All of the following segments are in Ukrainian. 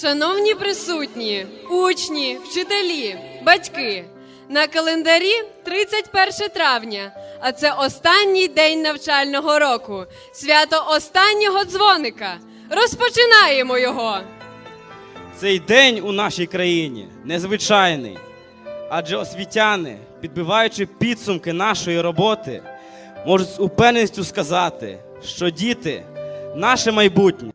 Шановні присутні, учні, вчителі, батьки, на календарі 31 травня, а це останній день навчального року, свято останнього дзвоника. Розпочинаємо його. Цей день у нашій країні незвичайний, адже освітяни, підбиваючи підсумки нашої роботи, можуть з упевненістю сказати, що діти наше майбутнє.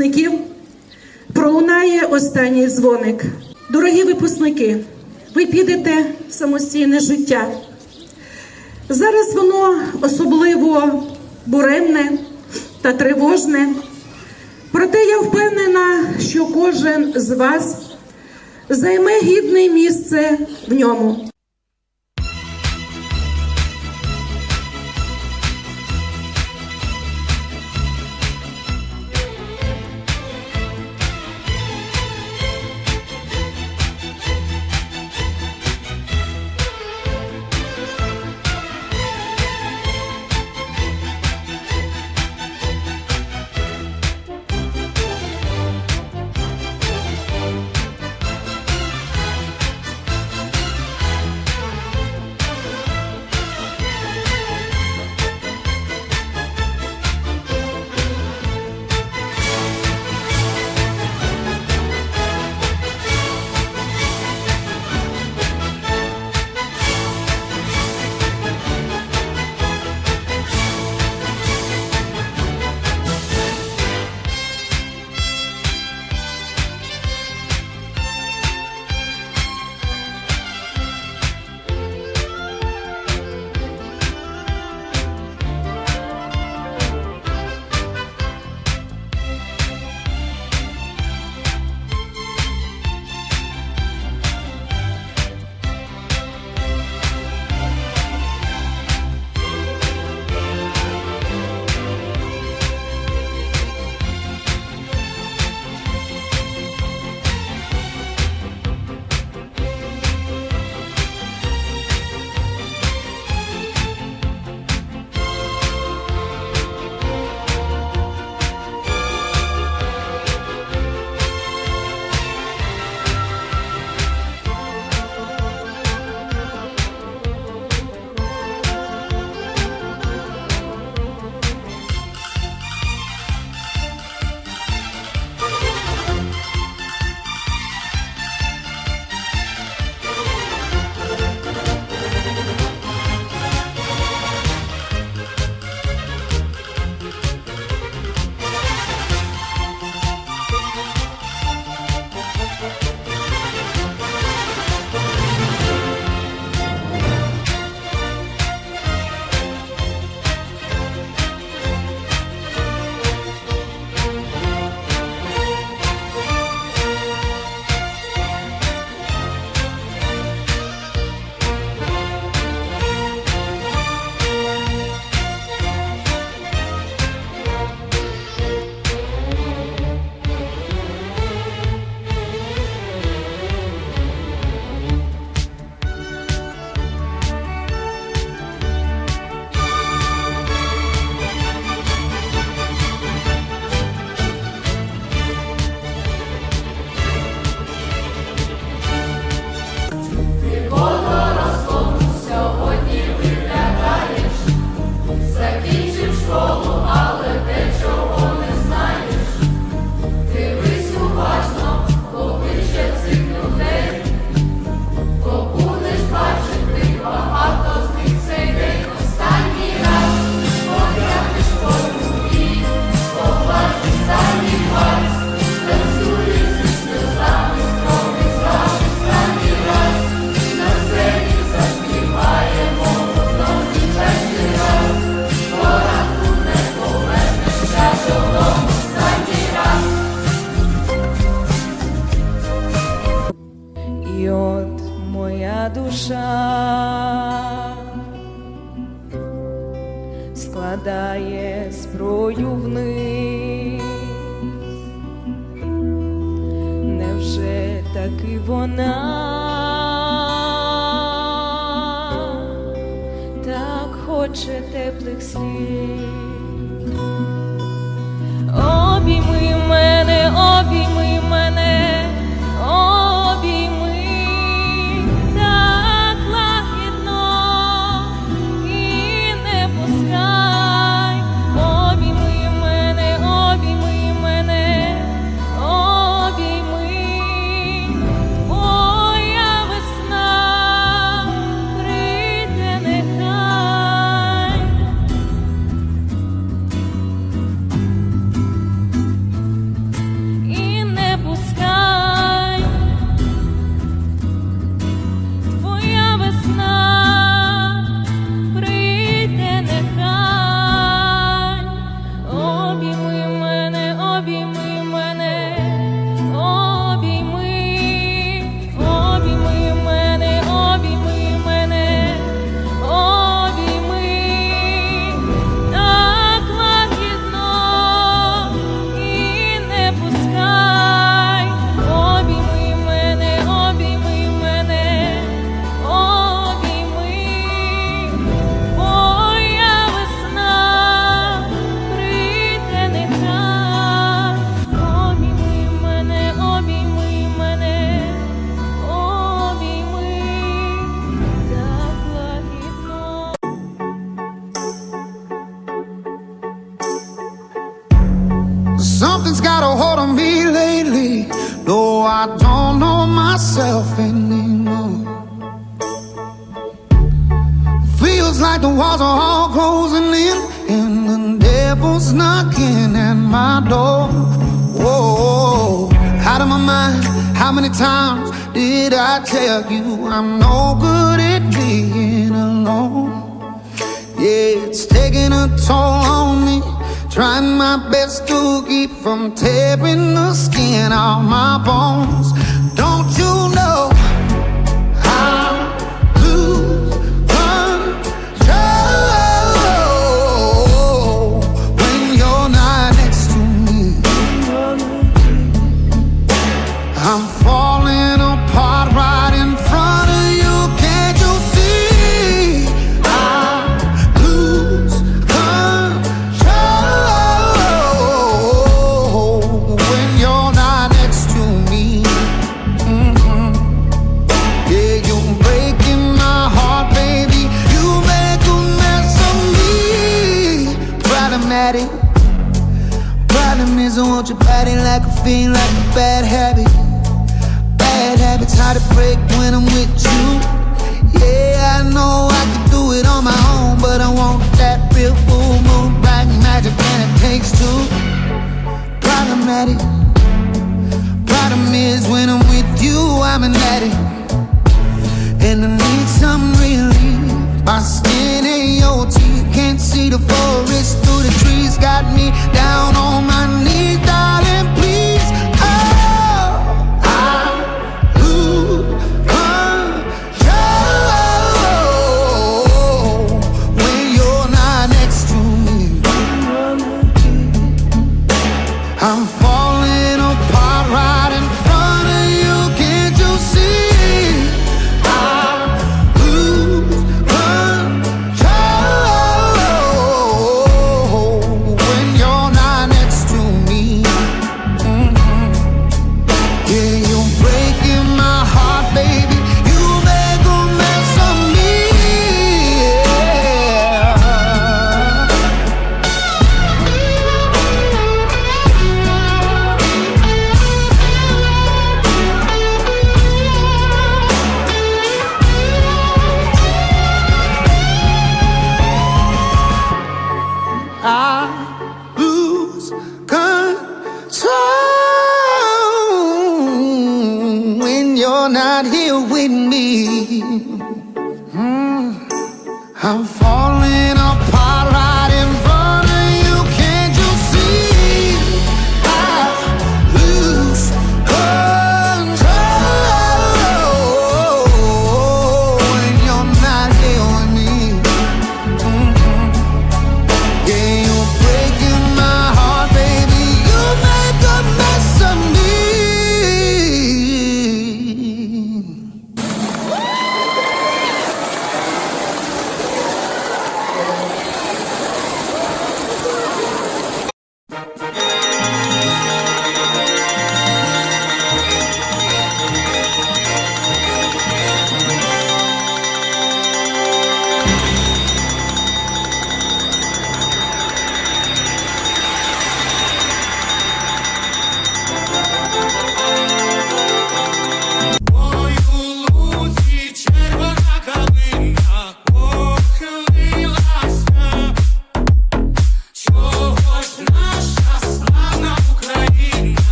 Випускників пролунає останній дзвоник. Дорогі випускники, ви підете в самостійне життя. Зараз воно особливо буремне та тривожне. Проте я впевнена, що кожен з вас займе гідне місце в ньому. Складає зброю вниз. Невже таки вона так хоче теплих слів? Обійми мене, myself anymore. Feels like the walls are all closing in, and the devil's knocking at my door. Whoa, out of my mind. How many times did I tell you I'm no good at being alone? Yeah, it's taking a toll on me. Trying my best to keep from tearing the skin off my bones. Problem is, I want your body like a fiend, like a bad habit. Bad habits hard to break when I'm with you. Yeah, I know I can do it on my own, but I want that real full moon, black magic, and it takes two. Problematic. Problem is, when I'm with you, I'm an addict, and I need some relief. My skin ain't teeth, can't see the forest through the trees. Got me down on I'm falling lose